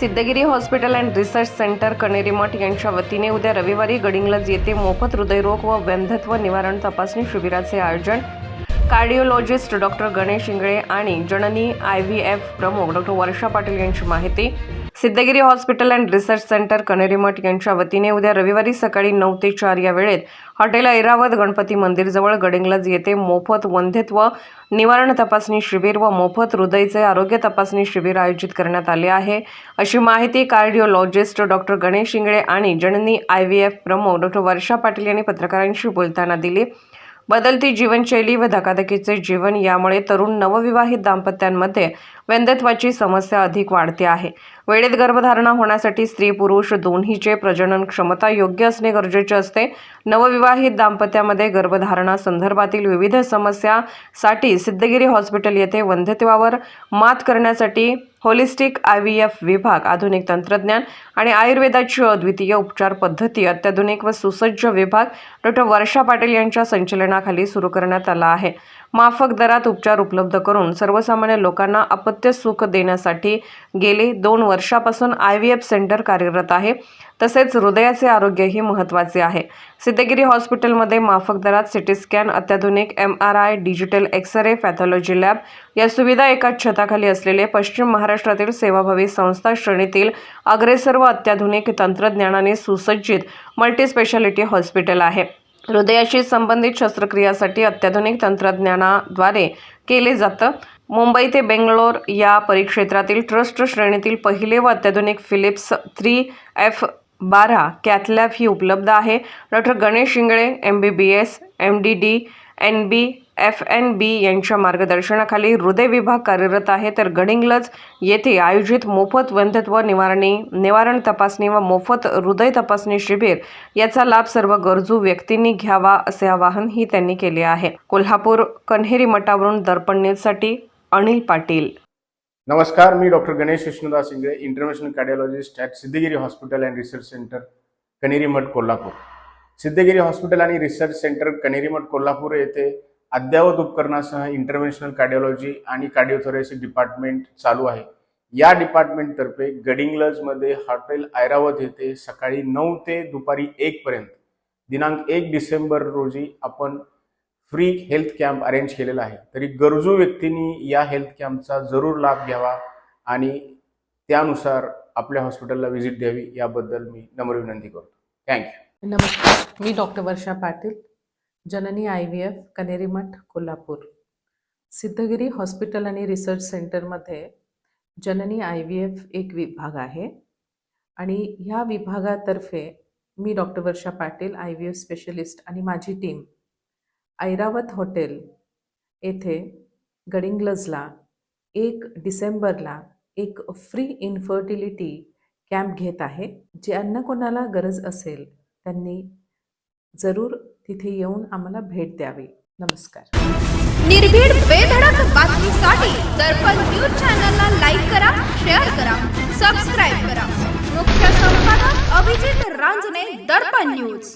Siddhagiri hospital and research centre Kaneri Math यांच्या वतीने उद्या रविवारी गडिंगलज येथे मोफत हृदयरोग व वंध्यत्व निवारण तपासणी शिबिराचे आयोजन. कार्डिओलॉजिस्ट डॉक्टर गणेश इंगळे आणि जननी आय व्ही एफ प्रमुख डॉक्टर वर्षा पाटील यांची माहिती. Siddhagiri hospital and research centre Kaneri Math यांच्या वतीने उद्या रविवारी सकाळी नऊ ते चार या वेळेत हॉटेल ऐरावत गणपती मंदिरजवळ गडिंगलज येथे मोफत वंध्यत्व निवारण तपासणी शिबिर व मोफत हृदयचे आरोग्य तपासणी शिबिर आयोजित करण्यात आले आहे. अशी माहिती कार्डिओलॉजिस्ट डॉक्टर गणेश इंगळे आणि जननी आय व्ही एफ प्रमुख डॉक्टर वर्षा पाटील यांनी पत्रकारांशी बोलताना दिली. बदलती जीवनशैली व धकाधकीचे जीवन यामुळे तरुण नवविवाहित दाम्पत्यांमध्ये व्यंदत्वाची समस्या अधिक वाढते आहे. वेळेत गर्भधारणा होण्यासाठी स्त्री पुरुष दोन्हीचे प्रजनन क्षमता योग्य असणे गरजेचे असते. नवविवाहित दाम्पत्यामध्ये गर्भधारणा संदर्भातील विविध समस्यासाठी सिद्धगिरी हॉस्पिटल येथे वंध्यत्वावर मात करण्यासाठी होलिस्टिक आय व्ही एफ विभाग आधुनिक तंत्रज्ञान आणि आयुर्वेदाची अद्वितीय उपचार पद्धती अत्याधुनिक व सुसज्ज विभाग डॉक्टर वर्षा पाटील यांच्या संचलनाखाली सुरू करण्यात आला आहे. माफक दरात उपचार उपलब्ध करून सर्वसामान्य लोकांना अपत्य सुख देण्यासाठी गेले दोन वर्षापासून आय व्ही एफ सेंटर कार्यरत आहे. तसेच हृदयाचे आरोग्यही महत्त्वाचे आहे. सिद्धगिरी हॉस्पिटलमध्ये माफक दरात सिटी स्कॅन अत्याधुनिक M R I digital X ray pathology lab या सुविधा एकाच छताखाली असलेले पश्चिम महाराष्ट्रातील सेवाभावी संस्था श्रेणीतील अग्रेसर व अत्याधुनिक तंत्रज्ञानाने सुसज्जित मल्टीस्पेशालिटी हॉस्पिटल आहे. हृदयाशी संबंधित शस्त्रक्रियासाठी अत्याधुनिक तंत्रज्ञानाद्वारे केले जातं. मुंबई ते बेंगलोर या परिक्षेत्रातील ट्रस्ट श्रेणीतील पहिले व अत्याधुनिक फिलिप्स थ्री एफ बारा कॅथलॅब ही उपलब्ध आहे. Doctor Ganesh Shingale M B B S M D D N B F N B यांच्या मार्गदर्शनाखाली हृदय विभाग कार्यरत आहे. तर गडिंगलज येथे आयोजित मोफत वंधत्व निवारणी निवारण तपासणी व मोफत हृदय तपासणी शिबिर याचा लाभ सर्व गरजू व्यक्तींनी घ्यावा असे आवाहनही त्यांनी केले आहे. कोल्हापूर कन्हेरी मठावरून दर्पण न्यूजसाठी अनिल पाटील. नमस्कार मी doctor Ganesh Vishnudas Ingale international cardiologist at Siddhagiri hospital and research centre Kanerimath Kolhapur. Siddhagiri hospital आणि रिसर्च सेंटर कनेरीमठ कोल्हापूर येथे अद्ययावत उपकरणासह इंटरव्हेन्शनल कार्डिओलॉजी आणि कार्डिओथोरेसिक डिपार्टमेंट चालू आहे. या डिपार्टमेंटतर्फे गडिंग्लजमध्ये हॉटेल ऐरावत येथे सकाळी नऊ ते दुपारी एक पर्यंत दिनांक एक डिसेंबर रोजी आपण फ्री हेल्थ कॅम्प अरेंज केलेला आहे. तरी गरजू व्यक्तींनी या हेल्थ कॅम्पचा जरूर लाभ घ्यावा आणि त्यानुसार आपल्या हॉस्पिटलला व्हिजिट द्यावी याबद्दल मी नम्र विनंती करतो. थँक्यू नमस्कार. मी doctor Varsha Patil. Janani I V F Kaneri Math Kolhapur. Siddhagiri hospital आणि रिसर्च सेंटरमध्ये जननी आय व्ही एफ एक विभाग आहे. आणि ह्या विभागातर्फे मी doctor Varsha Patil I V F specialist आणि माझी टीम ऐरावत हॉटेल येथे गडिंग्लजला एक डिसेंबरला एक फ्री इन्फर्टिलिटी कॅम्प घेत आहे. ज्यांना कोणाला गरज असेल त्यांनी जरूर तिथे येऊन आम्हाला भेट द्यावी. नमस्कार. निर्भीड बेधडक बातमीसाठी दर्पण न्यूज चॅनलला लाईक करा शेअर करा सबस्क्राईब करा. मुख्य संपादक अभिजित रांजणे दर्पण न्यूज.